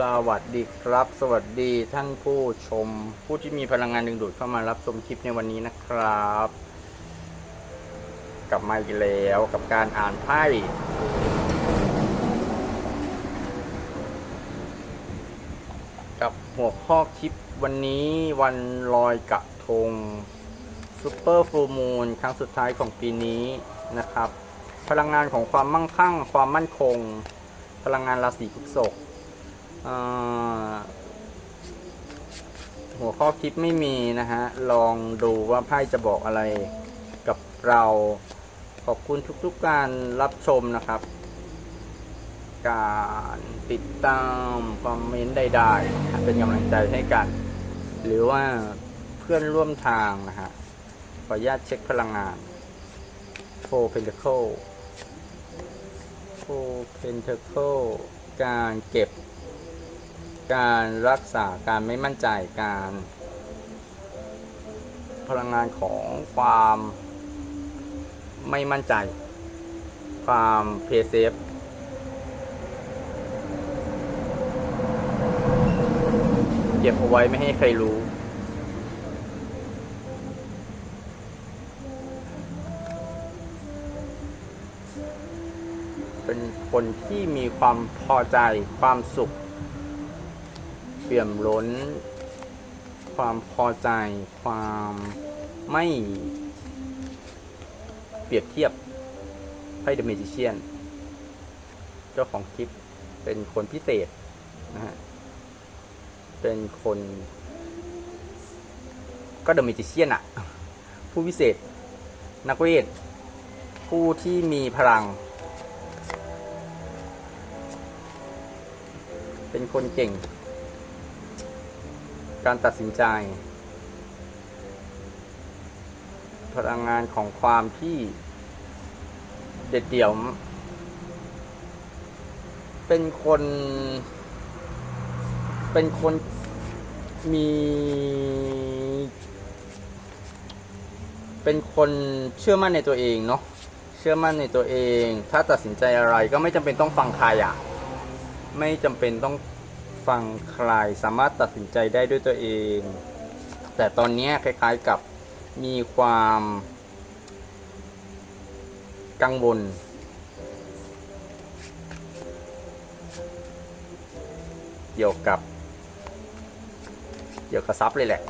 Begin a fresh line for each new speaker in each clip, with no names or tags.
สวัสดีครับ สวัสดีท่านผู้ชม ผู้ที่มีพลังงานดึงดูดเข้ามารับชมคลิปในวันนี้นะครับ กลับมาอีกแล้วกับการอ่านไพ่กับหัวข้อคลิปวันนี้วันลอยกระทงซูเปอร์ฟูมูลครั้งสุดท้ายของปีนี้นะครับ พลังงานของความมั่งคั่ง ความมั่นคง พลังงานราศีพฤษภ หัวข้อคลิปไม่มีนะฮะ ลองดูว่าไพ่จะบอกอะไรกับเรา ขอบคุณทุกๆการรับชมนะครับ การติดตามคอมเมนต์ใดๆเป็นกำลังใจให้กัน หรือว่าเพื่อนร่วมทางนะฮะ ขออนุญาตเช็คพลังงาน Four Pentacle Four Pentacle การเก็บ การรักษาการไม่มั่นใจการพลังงานของความไม่มั่นใจ ความเพย์เซฟเก็บเอาไว้ไม่ให้ใครรู้ เป็นคนที่มีความพอใจความสุข ปี่ยมล้น ความพอใจ ความไม่เปรียบเทียบไพ่เดเมจิเชียน เจ้าของคลิปเป็นคนพิเศษนะฮะ เป็นคน ก็เดเมจิเชียนอะผู้พิเศษ นักเวท ผู้ที่มีพลัง เป็นคนเก่ง การตัดสินใจ พลังงานของความที่เด็ดเดี่ยว เป็นคน เป็นคนมี เป็นคนเชื่อมั่นในตัวเองเนาะเชื่อมั่นในตัวเอง ถ้าตัดสินใจอะไรก็ไม่จำเป็นต้องฟังใครอะไม่จำเป็นต้อง ฟังใครสามารถตัดสินใจได้ด้วยตัวเอง แต่ตอนนี้คล้ายๆกับมีความกังวลเกี่ยวกับเกี่ยวกับทรัพย์เลยแหละ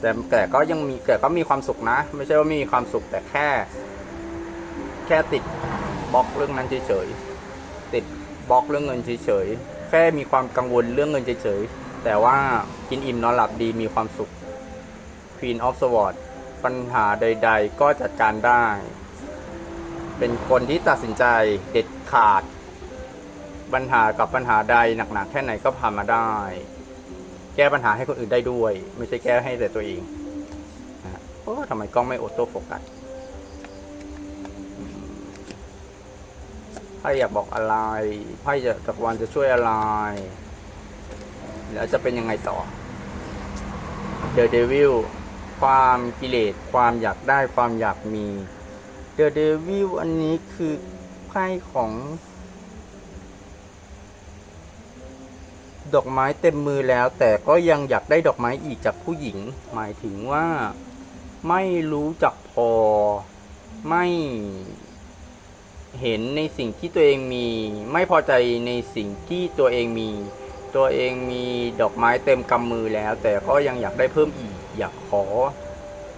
แต่แต่ก็ยังมีแต่ก็มีความสุขนะ ไม่ใช่ว่าไม่มีความสุขแต่แค่ แค่ติดบล็อกเรื่องนั้นเฉยๆติด บล็อกเรื่องเงินเฉยๆ แค่มีความกังวลเรื่องเงินเฉยๆ แต่ว่ากินอิ่มนอนหลับดีมีความสุข Queen of Swords ปัญหาใดๆ ก็จัดการได้ เป็นคนที่ตัดสินใจเด็ดขาด ปัญหากับปัญหาใดหนักๆ แค่ไหนก็ผ่านมาได้ แก้ปัญหาให้คนอื่นได้ด้วย ไม่ใช่แก้ให้แต่ตัวเองโอ้ทำไมกล้องไม่ออโต้โฟกัส ไพ่อยากบอกอะไรไพ่จะจักรวาลจะช่วยอะไร แล้วจะเป็นยังไงต่อ The Devil ความกิเลสความอยากได้ความอยากมี The Devil อันนี้คือไพ่ของ ดอกไม้เต็มมือแล้ว แต่ก็ยังอยากได้ดอกไม้อีกจากผู้หญิง หมายถึงว่า ไม่รู้จักพอไม่ เห็นในสิ่งที่ตัวเองมี ไม่พอใจในสิ่งที่ตัวเองมี ตัวเองมีดอกไม้เต็มกำมือแล้ว แต่ก็ยังอยากได้เพิ่มอีก อยากขอ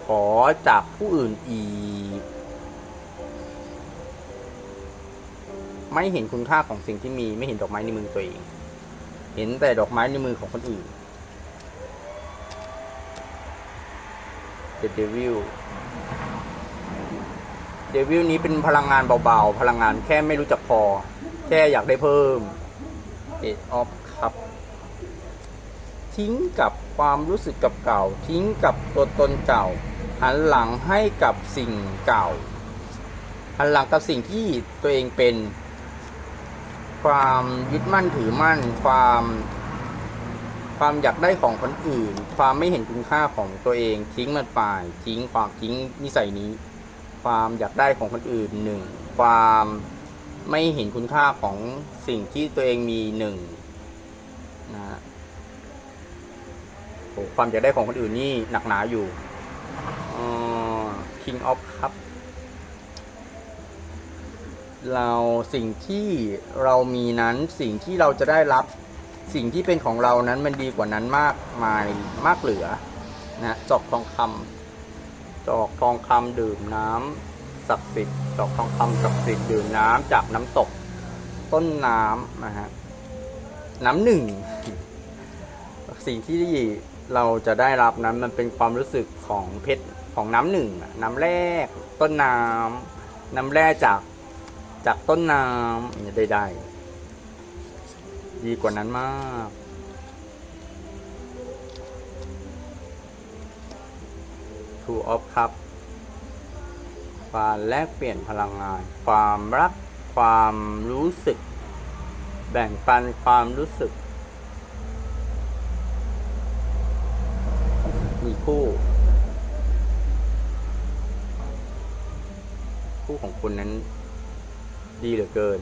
ขอจากผู้อื่นอีก ไม่เห็นคุณค่าของสิ่งที่มี ไม่เห็นดอกไม้ในมือตัวเอง เห็นแต่ดอกไม้ในมือของคนอื่น The Devil เดวิลนี้เป็นพลังงานเบาๆ พลังงานแค่ไม่รู้จักพอ แค่อยากได้เพิ่ม Eight of Cup ทิ้งกับความรู้สึกกับเก่า ทิ้งกับตัวตนเก่า หันหลังให้กับสิ่งเก่า หันหลังกับสิ่งที่ตัวเองเป็น ความยึดมั่นถือมั่น ความ ความอยากได้ของคนอื่น ความไม่เห็นคุณค่าของตัวเอง ทิ้งมันไป ทิ้งความทิ้งนิสัยนี้ ความอยากได้ของคนอื่นหนึ่งความไม่เห็นคุณค่าของสิ่งที่ตัวเองมีหนึ่งนะฮะโอ้ความอยากได้ของคนอื่นนี่หนักหนาอยู่เอ่อ King of Cup เราสิ่งที่เรามีนั้นสิ่งที่เราจะได้รับสิ่งที่เป็นของเรานั้นมันดีกว่านั้นมากมายมากเหลือนะจอกทองคำ จอกทองคำดื่มน้ำศักดิ์สิทธิ์จอกทองคำศักดิ์สิทธิ์ดื่มน้ำจากน้ำตก ต้นน้ำนะฮะน้ำหนึ่ง สิ่งที่เราจะได้รับนั้นมันเป็นความรู้สึกของเพชรของน้ำหนึ่งน้ำแรก ต้นน้ำน้ำแร่จากจากต้นน้ำเนี่ยได้ได้ดีกว่านั้นมาก Two of Cup ความแลกเปลี่ยนพลังงาน ความรัก ความรู้สึก แบ่งปันความรู้สึก มีคู่ คู่ของคุณนั้นดีเหลือเกิน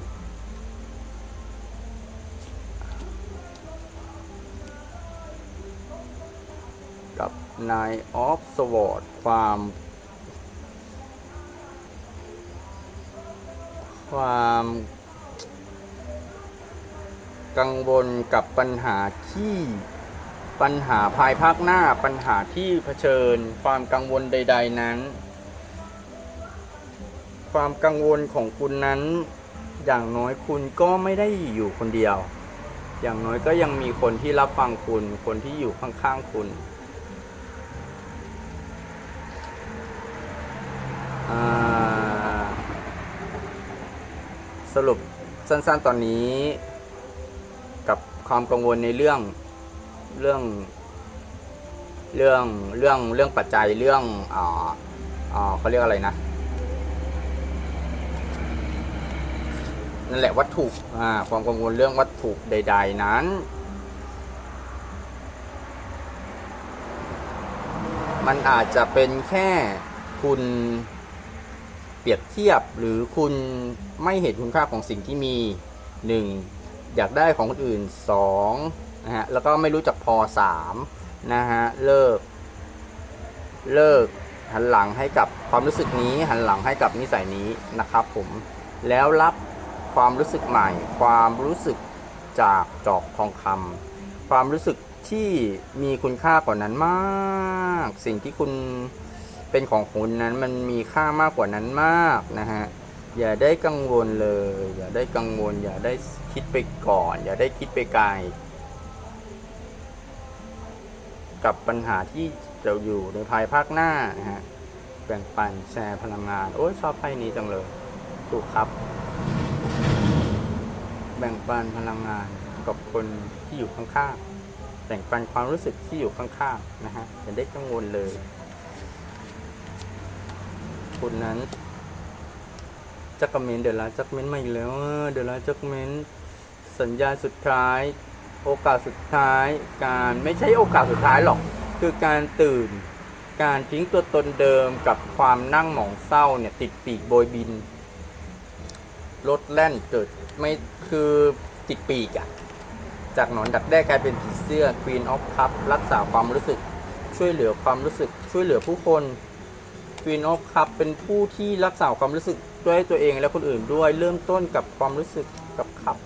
กับนายออฟสวอร์ดความ ความกังวลกับปัญหาที่ปัญหาภายภาคหน้าปัญหาที่เผชิญ ความกังวลใด ๆ นั้น ความกังวลของคุณนั้น อย่างน้อยคุณก็ไม่ได้อยู่คนเดียว อย่างน้อยก็ยังมีคนที่รับฟังคุณ คนที่อยู่ข้างๆคุณอ่า สรุปสั้นๆตอนนี้ กับความกังวลในเรื่องเรื่อง เรื่องเรื่องเรื่องปัจจัยเรื่องอ่าอ่าเขาเรียกอะไรนะนั่นแหละวัตถุอ่าความกังวลเรื่องวัตถุใด ๆ นั้น มันอาจจะเป็นแค่คุณ เปรียบเทียบหรือคุณไม่เห็นคุณค่าของสิ่งที่มีหนึ่งอยากได้ของคนอื่นสองนะฮะแล้วก็ไม่รู้จักพอสามนะฮะเลิก เลิกหันหลังให้กับความรู้สึกนี้หันหลังให้กับนิสัยนี้นะครับผมแล้วรับความรู้สึกใหม่ ความรู้สึกจากจอกทองคำความรู้สึกที่มีคุณค่ากว่านั้นมาก สิ่งที่คุณ เป็นของคุณนั้นมันมีค่ามากกว่านั้นมากนะฮะอย่าได้กังวลเลย อย่าได้กังวล อย่าได้คิดไปก่อน อย่าได้คิดไปไกล กับปัญหาที่จะอยู่ในภายภาคหน้านะฮะแบ่งปันแชร์พลังงาน โอ้ยชอบไพ่นี้จังเลยถูกครับ แบ่งปันพลังงานกับคนที่อยู่ข้างๆแบ่งปันความรู้สึกที่อยู่ข้างๆนะฮะอย่าได้กังวลเลย คุณนั้น จักรเมนเดี๋ยวละจักรเมนมาอีกแล้วเดี๋ยวละจักรเมนสัญญาณสุดท้าย โอกาสสุดท้าย การไม่ใช่โอกาสสุดท้ายหรอก คือการตื่น การทิ้งตัวตนเดิมกับความนั่งหมองเศร้าเนี่ยติดปีกโบยบินรถแล่นเกิดไม่คือติดปีกอะจากหนอนดักแด้กลายเป็นผีเสื้อ Queen of Cup รักษาความรู้สึก ช่วยเหลือความรู้สึก ช่วยเหลือผู้คน Queen of Cup เป็นผู้ที่รักษาความรู้สึกด้วยตัวเองและคนอื่นด้วยเริ่มต้นกับความรู้สึกกับคับ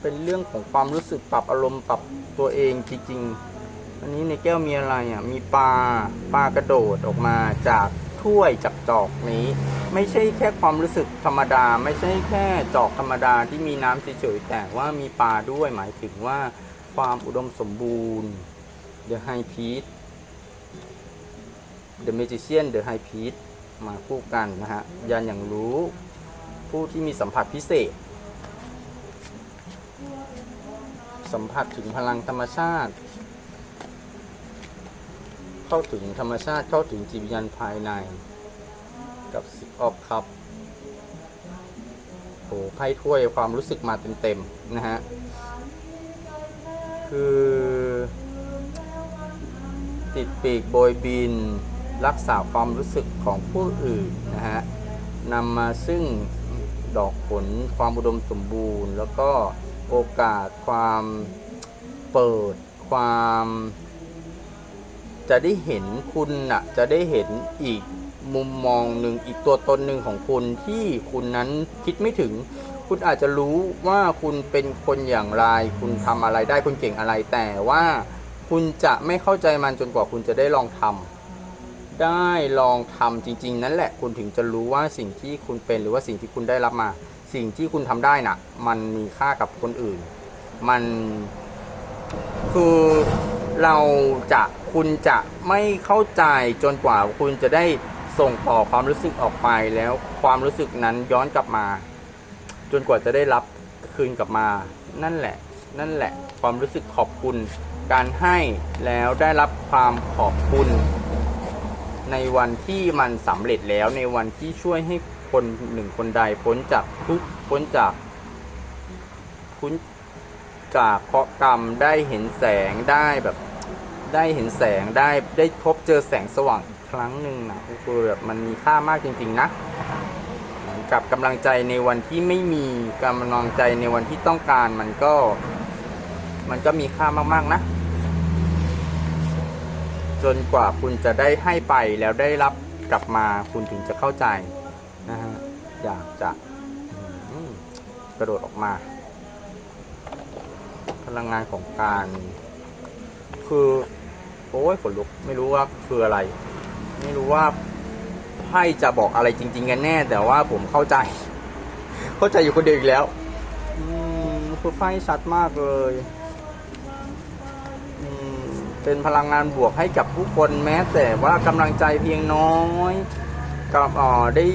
เป็นเรื่องของความรู้สึกปรับอารมณ์ปรับตัวเองจริงๆ อันนี้ในแก้วมีอะไรอะมีปลาปลากระโดดออกมาจากถ้วยจากจอกนี้ ไม่ใช่แค่ความรู้สึกธรรมดา ไม่ใช่แค่จอกธรรมดาที่มีน้ำเฉยๆแต่ว่ามีปลาด้วยหมายถึงว่าความอุดมสมบูรณ์ The High Peace The Magician The High Peace มาคู่กันนะฮะยันอย่างรู้ ผู้ที่มีสัมผัสพิเศษ สัมผัสถึงพลังธรรมชาติ เข้าถึงธรรมชาติเข้าถึงจิตวิญญาณภายใน กับสิบออฟคัพโอ้ไพ่ถ้วยความรู้สึกมาเต็มๆนะฮะคือ ติดปีกโบยบิน รักษาความรู้สึกของผู้อื่นนะฮะนำมาซึ่งดอกผลความอุดมสมบูรณ์ แล้วก็โอกาสความเปิดความ จะได้เห็นคุณน่ะจะได้เห็นอีกมุมมองหนึ่งอีกตัวตนหนึ่งของคุณที่คุณนั้นคิดไม่ถึง คุณอาจจะรู้ว่าคุณเป็นคนอย่างไร คุณทำอะไรได้คุณเก่งอะไรแต่ว่าคุณจะไม่เข้าใจมันจนกว่าคุณจะได้ลองทำ ได้ลองทำจริง ๆ นั่นแหละคุณถึงจะรู้ว่าสิ่งที่คุณเป็นหรือว่าสิ่งที่คุณได้รับมา สิ่งที่คุณทำได้น่ะ มันมีค่ากับคนอื่น มันคือเราจะคุณจะไม่เข้าใจจนกว่าคุณจะได้ส่งต่อความรู้สึกออกไปแล้วความรู้สึกนั้นย้อนกลับมา จนกว่าจะได้รับคืนกลับมา นั่นแหละ นั่นแหละ ความรู้สึกขอบคุณ การให้แล้วได้รับความขอบคุณ ในวันที่มันสำเร็จแล้วในวันที่ช่วยให้คนหนึ่งคนใดพ้นจากทุกพ้นจากพ้นจากเคราะห์กรรมได้เห็นแสงได้แบบ ได้เห็นแสงได้ได้พบเจอแสงสว่างอีกครั้งหนึ่งนะคือแบบมันมีค่ามากจริง ๆ นะกับกำลังใจในวันที่ไม่มีกำลังใจในวันที่ต้องการมันก็ มันก็มีค่ามากๆนะ จนกว่าคุณจะได้ให้ไปแล้วได้รับกลับมาคุณถึงจะเข้าใจนะฮะอยากจะกระโดดออกมา พลังงานของการ คือโอ้ยขนลุกไม่รู้ว่าคืออะไร ไม่รู้ว่าไพ่จะบอกอะไรจริง ๆ กันแน่ แต่ว่าผมเข้าใจ เข้าใจอยู่คนเดียวอีกแล้วคือไพ่ชัดมากเลย เป็นพลังงานบวกให้กับผู้คนแม้แต่ว่ากำลังใจเพียงน้อยกับอ๋อได้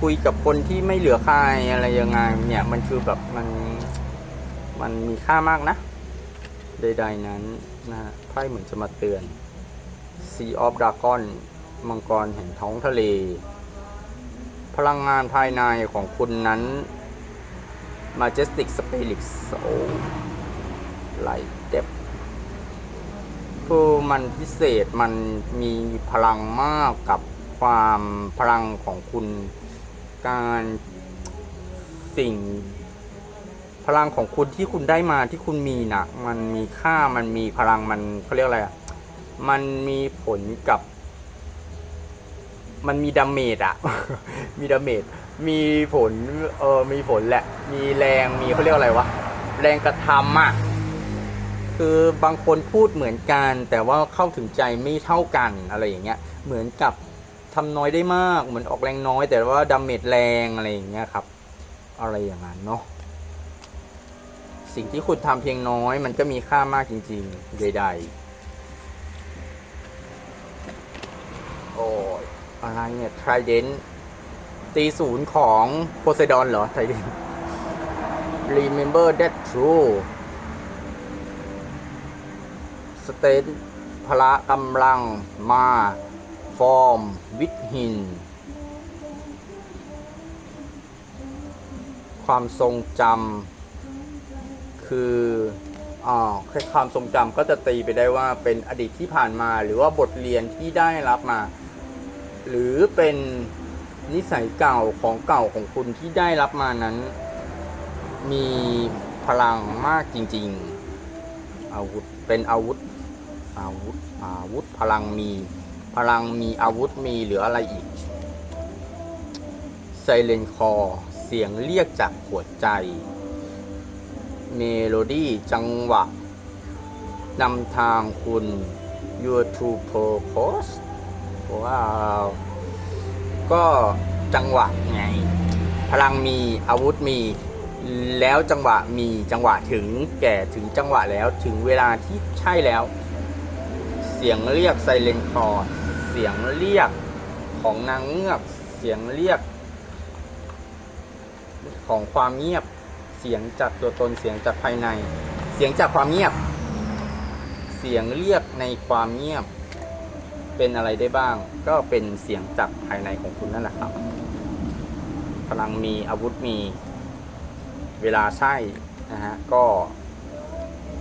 คุยกับคนที่ไม่เหลือใครอะไรยังไงเนี่ยมันคือแบบมันมันมีค่ามากนะ ใดๆนั้นนะไพ่เหมือนจะมาเตือน Sea of Dragon มังกรแห่งท้องทะเล พลังงานภายในของคุณนั้น Majestic Spirit Soul ไหลเด็บ คือมันพิเศษมันมีพลังมากกับความพลังของคุณการสิ่ง พลังของคุณที่คุณได้มาที่คุณมีนะ่ะ มันมีค่ามันมีพลังมันเขาเรียกอะไรอะ่ะมันมีผลกับ มันมีดาเมจอะมีดาเมจมีผลเออมีผลแหละ มีแรงมีเขาเรียกอะไรวะแรงกระทำอะ คือบางคนพูดเหมือนกัน แต่ว่าเข้าถึงใจไม่เท่ากันอะไรอย่างเงี้ยเหมือนกับทำน้อยได้มากเหมือนออกแรงน้อย แต่ว่าดาเมจแรงอะไรอย่างเงี้ยครับ อะไรอย่างนั้นเนาะสิ่งที่คุณทำเพียงน้อย มันก็มีค่ามากจริง ๆ ใด ๆ โอ้ยอะไรเนี่ยไทรเดนตีศูนย์ของโพไซดอนเหรอไทรเดน remember that true สเตนพละกำลังมา ฟอร์ม วิทหิน ความทรงจำคืออ่าแค่ความทรงจำก็จะตีไปได้ว่าเป็นอดีตที่ผ่านมา หรือว่าบทเรียนที่ได้รับมา หรือเป็นนิสัยเก่าของเก่าของคุณที่ได้รับมานั้น มีพลังมากจริง ๆ อาวุธเป็นอาวุธ อาวุธอาวุธพลังมี พลังมีอาวุธมี หรืออะไรอีกไซเลนคอเสียงเรียกจากหัวใจ เมโลดี้จังหวะนำทางคุณ your to purpose ว้าวก็จังหวะไง พลังมีอาวุธมี แล้วจังหวะมีจังหวะถึงแก่ถึงจังหวะแล้วถึงเวลาที่ใช่แล้ว สียงเรียกไซเลนคอร์เสียงเรียกของนางเงือก เสียงเรียก ของความเงียบ เสียงจากตัวตนเสียงจากภายใน เสียงจากความเงียบ เสียงเรียกในความเงียบ เป็นอะไรได้บ้าง ก็เป็นเสียงจากภายในของคุณนั่นแหละครับพลังมีอาวุธมี เวลาใช่นะฮะก็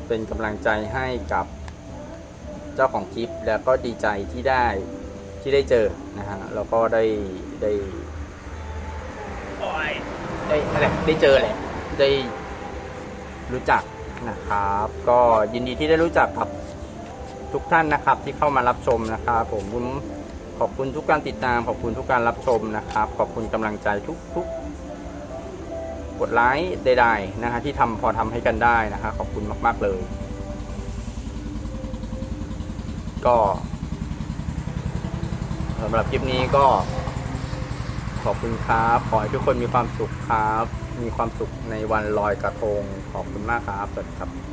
เป็นกำลังใจให้กับ เจ้าของคลิปแล้วก็ดีใจที่ได้ที่ได้เจอนะฮะแล้วก็ได้ได้
ได้อะไรได้เจอแหละ
ได้รู้จักนะครับ ก็ยินดีที่ได้รู้จักกับทุกท่านนะครับ ที่เข้ามารับชมนะครับผมผมขอบคุณทุกการติดตาม ขอบคุณทุกการรับชมนะครับ ขอบคุณกำลังใจทุกทุกกดไลค์ใดๆนะฮะที่ทำพอทำให้กันได้นะฮะขอบคุณมาก ๆเลย ก็สำหรับคลิปนี้ก็ ขอบคุณครับ ขอให้ทุกคนมีความสุขครับ มีความสุขในวันลอยกระทง ขอบคุณมากครับ สวัสดีครับ